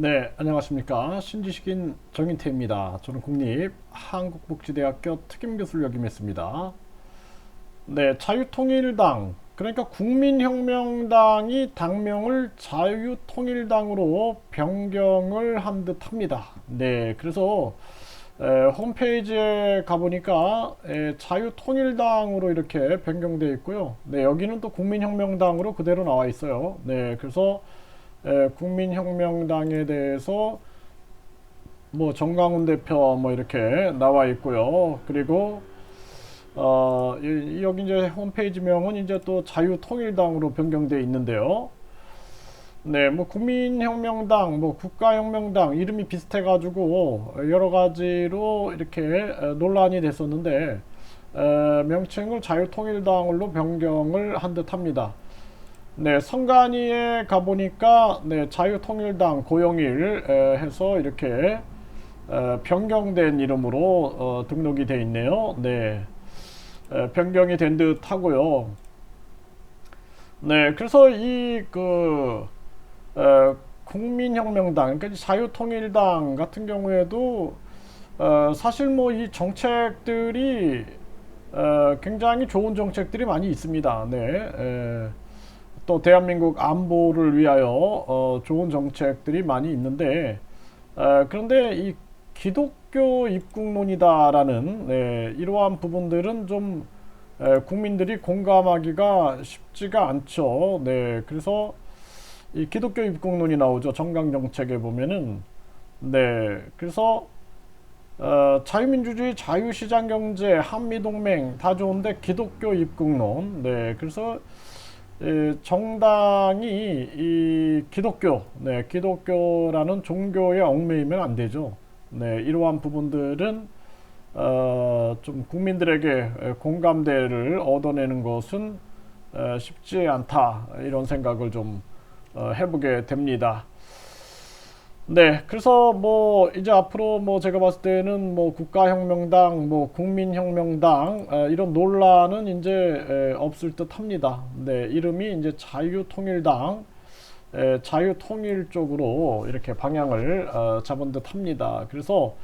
네, 안녕하십니까. 신지식인 정인태입니다. 저는 국립 한국복지대학교 특임교수를 역임했습니다. 네, 자유통일당, 그러니까 국민혁명당이 당명을 자유통일당으로 변경을 한 듯 합니다. 네, 그래서 에, 홈페이지에 가보니까 에, 자유통일당으로 이렇게 변경되어 있고요. 네, 여기는 또 국민혁명당으로 그대로 나와 있어요. 네, 그래서 에, 국민혁명당에 대해서 뭐 정강훈 대표 뭐 이렇게 나와 있고요. 그리고 어, 이- 여기 이제 홈페이지명은 이제 또 자유통일당으로 변경되어 있는데요. 네, 뭐 국민혁명당, 뭐 국가혁명당 이름이 비슷해가지고 여러 가지로 이렇게 에, 논란이 됐었는데 에, 명칭을 자유통일당으로 변경을 한 듯합니다. 네, 선관위에 가보니까 네, 자유통일당 고영일 에, 해서 이렇게 에, 변경된 이름으로 어, 등록이 돼 있네요. 네, 에, 변경이 된 듯 하고요. 네, 그래서 이그 어, 국민혁명당, 그러니까 자유통일당 같은 경우에도 어, 사실 뭐 이 정책들이 어, 굉장히 좋은 정책들이 많이 있습니다. 네, 에, 또 대한민국 안보를 위하여 어, 좋은 정책들이 많이 있는데 어, 그런데 이 기독교 입국론이다라는 네, 이러한 부분들은 좀 에, 국민들이 공감하기가 쉽지가 않죠. 네, 그래서 이 기독교 입국론이 나오죠. 정강 정책에 보면은 네, 그래서 어, 자유민주주의, 자유시장 경제, 한미동맹 다 좋은데 기독교 입국론. 네, 그래서 이 정당이 이 기독교, 네, 기독교라는 종교에 얽매이면 안 되죠. 네, 이러한 부분들은 어, 좀 국민들에게 공감대를 얻어내는 것은 어, 쉽지 않다 이런 생각을 좀 어, 해보게 됩니다. 네, 그래서 뭐 이제 앞으로 뭐 제가 봤을 때는 뭐 국가혁명당, 뭐 국민혁명당 어, 이런 논란은 이제 에, 없을 듯합니다. 네, 이름이 이제 자유통일당, 에, 자유통일 쪽으로 이렇게 방향을 어, 잡은 듯합니다. 그래서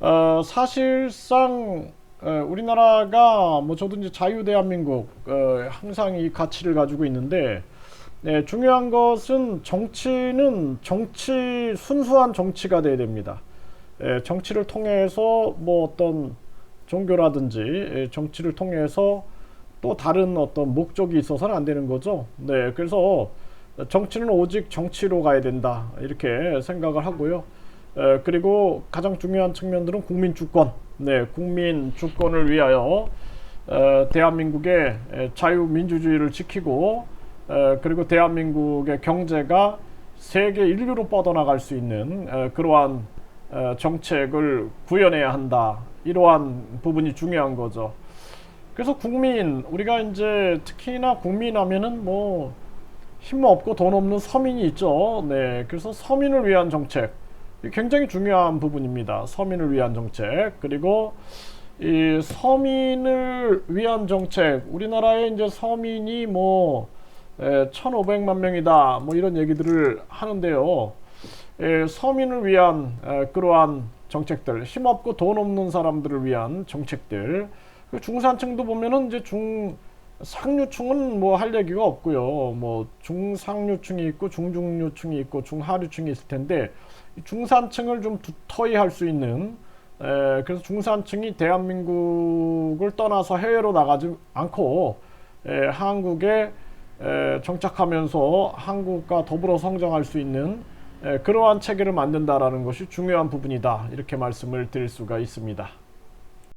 어, 사실상 어, 우리나라가 뭐 저도 이제 자유대한민국 어, 항상 이 가치를 가지고 있는데 네, 중요한 것은 정치는 정치 순수한 정치가 돼야 됩니다. 예, 정치를 통해서 뭐 어떤 종교라든지 예, 정치를 통해서 또 다른 어떤 목적이 있어서는 안 되는 거죠. 네, 그래서 정치는 오직 정치로 가야 된다 이렇게 생각을 하고요. 에, 그리고 가장 중요한 측면들은 국민 주권, 네, 국민 주권을 위하여 에, 대한민국의 에, 자유민주주의를 지키고 에, 그리고 대한민국의 경제가 세계 인류로 뻗어나갈 수 있는 에, 그러한 에, 정책을 구현해야 한다. 이러한 부분이 중요한 거죠. 그래서 국민 우리가 이제 특히나 국민 하면은 뭐 힘 없고 돈 없는 서민이 있죠. 네, 그래서 서민을 위한 정책 이 굉장히 중요한 부분입니다. 서민을 위한 정책 그리고 이 서민을 위한 정책 우리나라에 이제 서민이 뭐 에, 1,500만 명이다 뭐 이런 얘기들을 하는데요. 에, 서민을 위한 에, 그러한 정책들 힘없고 돈 없는 사람들을 위한 정책들 그 중산층도 보면은 이제 중 상류층은 뭐 할 얘기가 없고요. 뭐 중상류층이 있고 중중류층이 있고 중하류층이 있을 텐데 이 중산층을 좀 두터이 할 수 있는 에, 그래서 중산층이 대한민국을 떠나서 해외로 나가지 않고 에, 한국에 에, 정착하면서 한국과 더불어 성장할 수 있는 에, 그러한 체계를 만든다라는 것이 중요한 부분이다 이렇게 말씀을 드릴 수가 있습니다.